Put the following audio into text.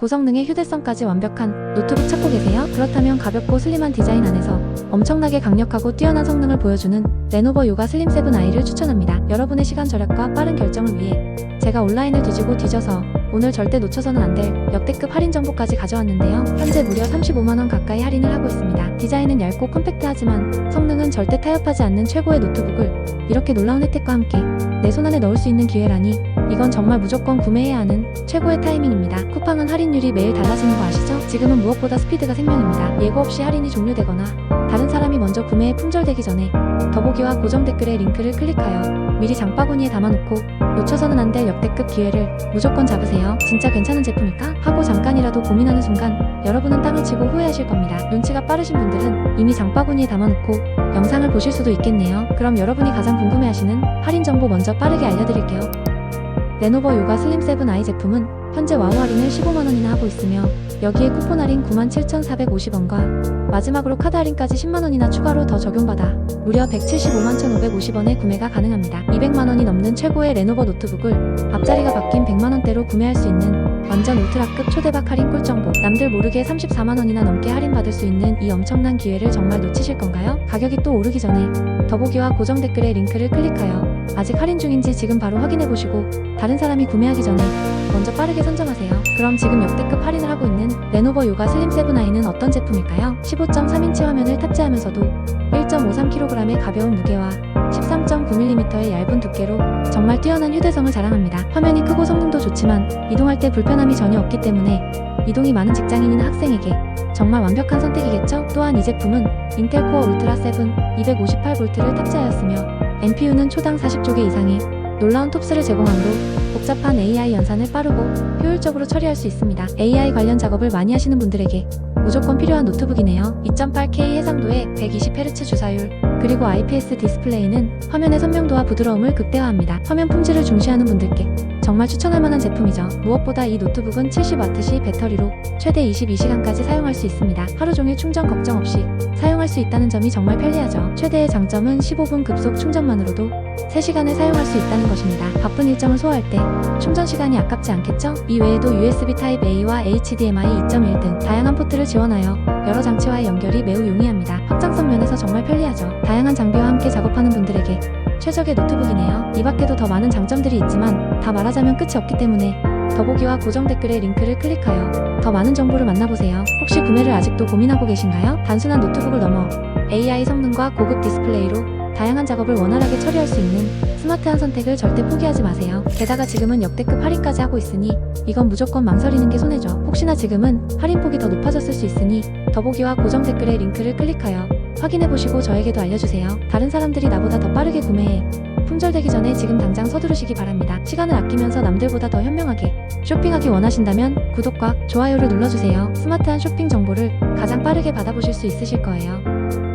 고성능의 휴대성까지 완벽한 노트북 찾고 계세요? 그렇다면 가볍고 슬림한 디자인 안에서 엄청나게 강력하고 뛰어난 성능을 보여주는 레노버 요가 슬림 7i를 추천합니다. 여러분의 시간 절약과 빠른 결정을 위해 제가 온라인을 뒤지고 뒤져서 오늘 절대 놓쳐서는 안 될 역대급 할인 정보까지 가져왔는데요. 현재 무려 35만원 가까이 할인을 하고 있습니다. 디자인은 얇고 컴팩트하지만 성능은 절대 타협하지 않는 최고의 노트북을 이렇게 놀라운 혜택과 함께 내 손안에 넣을 수 있는 기회라니 이건 정말 무조건 구매해야 하는 최고의 타이밍입니다. 쿠팡은 할인율이 매일 달라지는 거 아시죠? 지금은 무엇보다 스피드가 생명입니다. 예고 없이 할인이 종료되거나 다른 사람이 먼저 구매에 품절되기 전에 더보기와 고정 댓글에 링크를 클릭하여 미리 장바구니에 담아놓고 놓쳐서는 안 될 역대급 기회를 무조건 잡으세요. 진짜 괜찮은 제품일까? 하고 잠깐이라도 고민하는 순간 여러분은 땅을 치고 후회하실 겁니다. 눈치가 빠르신 분들은 이미 장바구니에 담아놓고 영상을 보실 수도 있겠네요. 그럼 여러분이 가장 궁금해하시는 할인 정보 먼저 빠르게 알려드릴게요. 레노버 요가 슬림 7i 제품은 현재 와우 할인을 15만원이나 하고 있으며 여기에 쿠폰 할인 97,450원과 마지막으로 카드 할인까지 10만원이나 추가로 더 적용받아 무려 175만 1,550원에 구매가 가능합니다. 200만원이 넘는 최고의 레노버 노트북을 앞자리가 바뀐 100만원대로 구매할 수 있는 완전 울트라급 초대박 할인 꿀정보 남들 모르게 34만원이나 넘게 할인받을 수 있는 이 엄청난 기회를 정말 놓치실 건가요? 가격이 또 오르기 전에 더보기와 고정 댓글에 링크를 클릭하여 아직 할인 중인지 지금 바로 확인해보시고 다른 사람이 구매하기 전에 먼저 빠르게 선점하세요. 그럼 지금 역대급 할인을 하고 있는 레노버 요가 슬림 7i는 어떤 제품일까요? 15.3인치 화면을 탑재하면서도 1.53kg의 가벼운 무게와 13.9mm의 얇은 두께로 정말 뛰어난 휴대성을 자랑합니다. 화면이 크고 성능도 좋지만 이동할 때 불편함이 전혀 없기 때문에 이동이 많은 직장인이나 학생에게 정말 완벽한 선택이겠죠? 또한 이 제품은 인텔 코어 울트라 7 258V를 탑재하였으며 NPU는 초당 40조개 이상의 놀라운 톱스를 제공하므로 복잡한 AI 연산을 빠르고 효율적으로 처리할 수 있습니다. AI 관련 작업을 많이 하시는 분들에게 무조건 필요한 노트북이네요. 2.8K 해상도에 120Hz 주사율, 그리고 IPS 디스플레이는 화면의 선명도와 부드러움을 극대화합니다. 화면 품질을 중시하는 분들께 정말 추천할 만한 제품이죠. 무엇보다 이 노트북은 70W시 배터리로 최대 22시간까지 사용할 수 있습니다. 하루 종일 충전 걱정 없이 사용할 수 있다는 점이 정말 편리하죠. 최대의 장점은 15분 급속 충전만으로도 3시간을 사용할 수 있다는 것입니다. 바쁜 일정을 소화할 때 충전 시간이 아깝지 않겠죠? 이 외에도 USB Type-A와 HDMI 2.1 등 다양한 포트를 지원하여 여러 장치와의 연결이 매우 용이합니다. 확장성 면에서 정말 편리하죠. 다양한 장비와 함께 작업하는 분들에게 최적의 노트북이네요. 이 밖에도 더 많은 장점들이 있지만 다 말하자면 끝이 없기 때문에 더보기와 고정 댓글에 링크를 클릭하여 더 많은 정보를 만나보세요. 혹시 구매를 아직도 고민하고 계신가요? 단순한 노트북을 넘어 AI 성능과 고급 디스플레이로 다양한 작업을 원활하게 처리할 수 있는 스마트한 선택을 절대 포기하지 마세요. 게다가 지금은 역대급 할인까지 하고 있으니 이건 무조건 망설이는 게 손해죠. 혹시나 지금은 할인폭이 더 높아졌을 수 있으니 더보기와 고정 댓글에 링크를 클릭하여 확인해보시고 저에게도 알려주세요. 다른 사람들이 나보다 더 빠르게 구매해 품절되기 전에 지금 당장 서두르시기 바랍니다. 시간을 아끼면서 남들보다 더 현명하게 쇼핑하기 원하신다면 구독과 좋아요를 눌러주세요. 스마트한 쇼핑 정보를 가장 빠르게 받아보실 수 있으실 거예요.